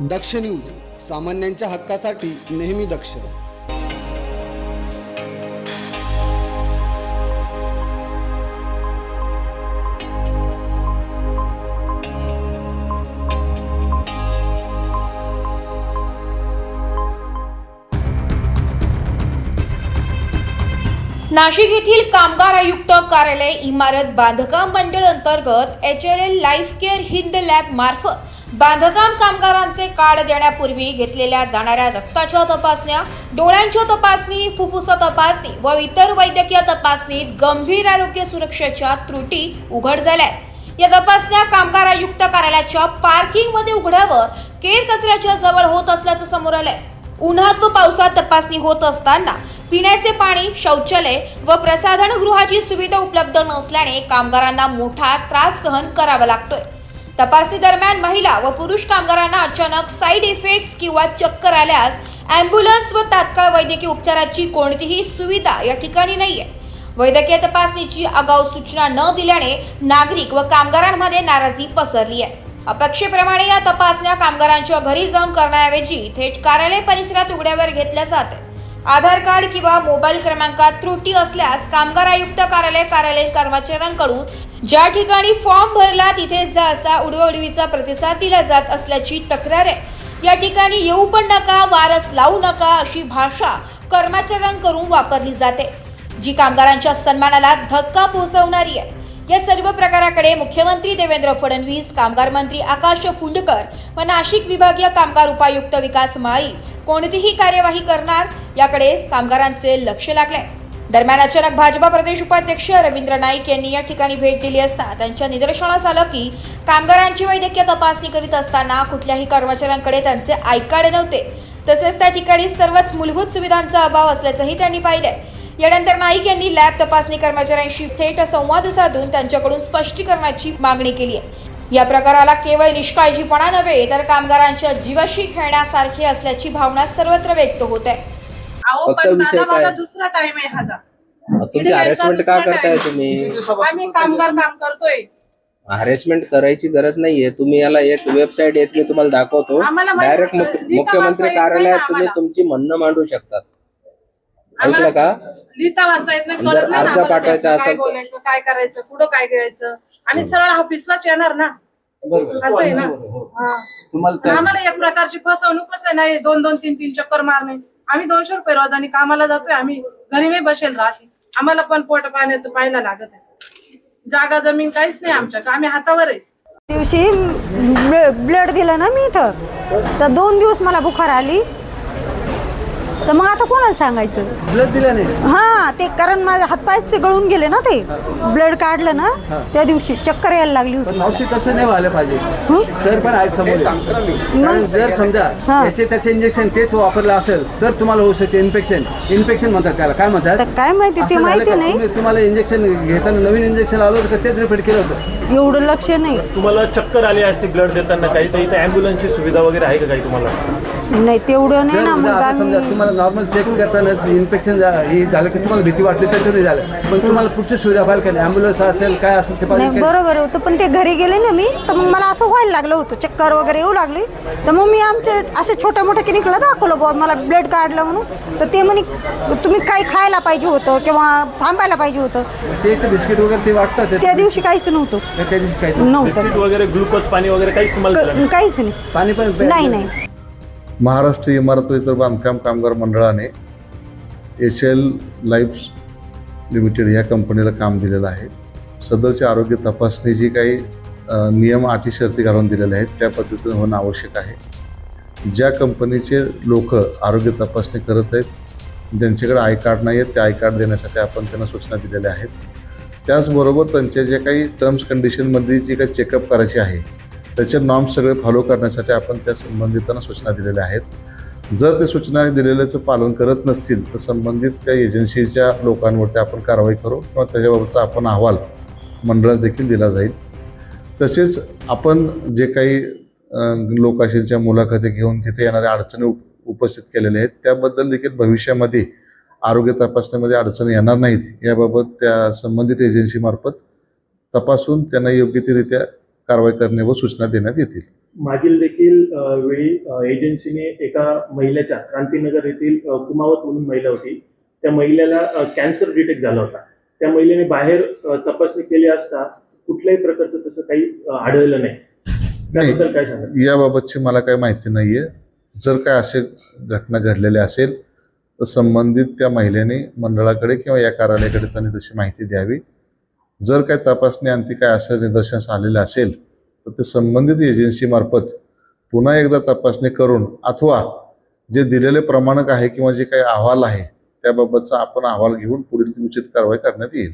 दक्ष news सामान्यांच्या हक्कासाठी नेहमी दक्ष. नाशिक येथील कामगार आयुक्त कार्यालय इमारत बांधकाम मंडळ अंतर्गत H L L life care Hind lab मार्फत बांधकाम कामगारांचे कार्ड देण्यापूर्वी घेतलेल्या जाणाऱ्या रक्ताच्या तपासण्या डोळ्यांच्या तपासणी फुफ्फुस तपासणी व इतर वैद्यकीय तपासणीत गंभीर आरोग्य सुरक्षेच्या त्रुटी उघड झाल्या या तपासण्या कामगार आयुक्त कार्यालयाच्या पार्किंगमध्ये उघड्यावर केर कचऱ्याच्या जवळ होत असल्याचं समोर आलंय. उन्हात व पावसात तपासणी होत असताना पिण्याचे पाणी शौचालय व प्रसाधनगृहाची सुविधा उपलब्ध नसल्याने कामगारांना मोठा त्रास सहन करावा लागतोय. तपासणी दरम्यान महिला व पुरुष कामगारांना अचानक साईड इफेक्ट्स किंवा चक्कर आल्यास अँब्युलन्स व तात्काळ वैद्यकीय उपचाराची कोणतीही सुविधा या ठिकाणी नाहीये. वैद्यकीय तपासणीची आगाऊ सूचना न दिल्याने नागरिक व कामगारांमध्ये नाराजी पसरली आहे अपेक्षेप्रमाणे या तपासण्या कामगारांच्या घरी जाऊन करण्याऐवजी थेट कार्यालय परिसरात उघड्यावर घेतल्या जात आहे आधार कार्ड किंवा मोबाईल क्रमांकात त्रुटी असल्यास कामगार आयुक्त कार्यालय कार्यालयीन कर्मचाऱ्यांकडून ज्या ठिकाणी फॉर्म भरला तिथे जा असा उडवडवीचा प्रतिसाद दिला जात असल्याची तक्रार आहे. या ठिकाणी येऊ पण नका वारस लावू नका अशी भाषा कर्मचाऱ्यांकडून वापरली जाते जी कामगारांच्या सन्मानाला धक्का पोहोचवणारी आहे. या सर्व प्रकाराकडे मुख्यमंत्री देवेंद्र फडणवीस कामगार मंत्री आकाश फुंडकर व नाशिक विभागीय कामगार उपायुक्त विकास माळी कोणतीही कार्यवाही करणार याकडे कामगारांचे लक्ष लागले. दरम्यान अचानक भाजपा प्रदेश उपाध्यक्ष रवींद्र नाईक यांनी या ठिकाणी भेट दिली असता त्यांच्या निदर्शनास आलं की कामगारांची वैद्यकीय तपासणी करीत असताना कुठल्याही कर्मचाऱ्यांकडे त्यांचे आय नव्हते. तसेच त्या ठिकाणी सर्वच मूलभूत सुविधांचा अभाव असल्याचंही त्यांनी पाहिलंय. यानंतर नाईक यांनी लॅब तपासणी कर्मचाऱ्यांशी थेट संवाद साधून त्यांच्याकडून स्पष्टीकरणाची मागणी केली आहे या प्रकाराला केवळ निष्काळजीपणा नव्हे तर कामगारांच्या जीवाशी खेळण्यासारखे असल्याची भावना सर्वत्र व्यक्त होत आहे अहो फक्त पण विषय दादा काय? माझा दुसरा टाइम आहे हा जा. तुमची इकडे हॅरेसमेंट का दुसरा करताय. तुम्ही आम्ही कामगार काम करतोय हॅरेसमेंट करायची गरज नाहीये तुम्ही याला एक वेबसाईट येत मी तुम्हाला दाखवतो आम्हाला माहिती डायरेक्ट मुख्यमंत्री कार्यालयात तुम्ही आम्हाला. तुमची म्हणणं मांडू शकतात ऐकलं आम्हाला का लिहिता वाचता येत नाही जर कळत नाही ना अर्ज आम्हाला पाठवायचा त्याचं काय असेल तर- बोलायचं काय करायचं कुठं काय घ्यायचं. आणि सरळ ऑफिसलाच येणार ना. असं आहे ना? हा. आम्हाला एक प्रकारची फसवणूकच आहे नाही दोन दोन तीन तीन चक्कर मारणे. आम्ही दोनशे रुपये रोजाने कामाला जातोय आम्ही घरी नाही बसेल राहते. आम्हाला पण पोट पाण्याचं पाहायला लागत आहे. जागा जमीन काहीच नाही आमच्या. आम्ही हातावर आहे. दिवशी ब्लड दिलं ना मी इथं. तर दोन दिवस मला बुखार आली. तर मग आता कोणाला सांगायचं? ब्लड दिलं नाही. हा ते कारण माझ्या हातपायचे गळून गेले ना ते. ब्लड काढलं ना त्या दिवशी चक्कर यायला लागली होती. पण मावशी तसं नाही व्हायला पाहिजे. हं? सर पण आहे समोर. कारण जर समजा हा. याचे त्याचे इंजेक्शन तेच वापरलं असेल तर तुम्हाला होऊ शकते इन्फेक्शन इन्फेक्शन म्हणतात त्याला. काय म्हणतात? तर काय माहिती ते असं झालं माहिती का? नाही. तुम्ही- तुम्हाला इंजेक्शन घेताना नवीन इंजेक्शन आलं होतं का? तेच रिपीट केलं होतं. एवढं लक्ष नाही. तुम्हाला चक्कर आली असते ब्लड देताना काही? तर इथे ॲम्ब्युलन्सची सुविधा वगैरे आहे का काही तुम्हाला? नाही तेवढं नाही जर ना समजा मग आता समजा आम्ही तुम्हाला नॉर्मल चेक करताना इन्फेक्शन हे झालं की तुम्हाला भीती वाटली त्याचं नाही झालं. पण तुम्हाला पुढची सुविधा पाहिजे का नाही? ॲम्ब्युलन्स असेल काय असेल ते नाही पाहिजे? बरोबर होतं पण ते घरी गेले ना मी तर मग मला असं व्हायला लागलं होतं. चक्कर वगैरे येऊ लागली. तर मग मी आमचे असे छोट्या मोठ्या क्लिनिकला दाखवलं बुवा मला ब्लड काढलं म्हणून. तर ते म्हणे तुम्ही काही खायला पाहिजे होतं किंवा थांबायला पाहिजे होतं? ते इथे बिस्किट वगैरे ते वाटतात त्या दिवशी काहीच नव्हतं. त्या दिवशी काही नव्हतं. बिस्किट वगैरे ग्लुकोज पाणी वगैरे काहीच तुम्हाला दिलं नाही? क- काहीच नाही. पाणी पण नाही नाही. महाराष्ट्र इमारत इतर बांधकाम कामगार मंडळाने एच एल लाईफ्स लिमिटेड या कंपनीला काम दिलेलं आहे. सदरची आरोग्य तपासणी जी काही नियम अटी शर्ती घालून दिलेल्या आहेत त्या पद्धतीने होणं आवश्यक आहे. ज्या कंपनीचे लोक आरोग्य तपासणी करत आहेत ज्यांच्याकडे आय कार्ड नाही आहेत ते आय कार्ड देण्यासाठी आपण त्यांना सूचना दिलेल्या आहेत. त्याचबरोबर त्यांच्या जे काही टर्म्स कंडिशनमध्ये जी काही चेकअप करायची आहे त्याचे नॉर्म्स सगळे फॉलो करण्यासाठी आपण त्या संबंधितांना सूचना दिलेल्या आहेत. जर ते सूचना दिलेल्याचं पालन करत नसतील तर संबंधित त्या एजन्सीच्या लोकांवरती आपण कारवाई करू किंवा त्याच्याबाबतचा आपण अहवाल मंडळास देखील दिला जाईल. तसेच आपण जे काही लोकाशींच्या मुलाखती घेऊन तिथे येणाऱ्या अडचणी उप उपस्थित केलेल्या आहेत त्याबद्दल देखील भविष्यामध्ये आरोग्य तपासण्यामध्ये अडचणी येणार नाहीत. याबाबत त्या संबंधित एजन्सीमार्फत तपासून त्यांना योग्य तीरित्या कारवाई करणे व सूचना देण्यात येतील. मागील देखील वेळी एजन्सीने एका महिलेच्या क्रांतीनगर येथील कुमावत म्हणून महिला होती. त्या महिलेला कॅन्सर डिटेक्ट झाला होता. त्या महिलेने बाहेर तपासणी केली असता कुठल्याही प्रकारचं तसं काही आढळलं नाही. त्याबद्दल काय सांगा याबाबतची मला काही माहिती नाही आहे जर काय असे घटना घडलेल्या असेल तर संबंधित त्या महिलेने मंडळाकडे किंवा या कार्यालयाकडे त्यांनी तशी माहिती द्यावी. जर काय तपासणी आणखी काय असं निदर्शनास आलेलं असेल तर ते संबंधित एजन्सीमार्फत पुन्हा एकदा तपासणी करून अथवा जे दिलेले प्रमाणक आहे किंवा जे काही अहवाल आहे त्याबाबतचा आपण अहवाल घेऊन पुढील उचित कारवाई करण्यात येईल.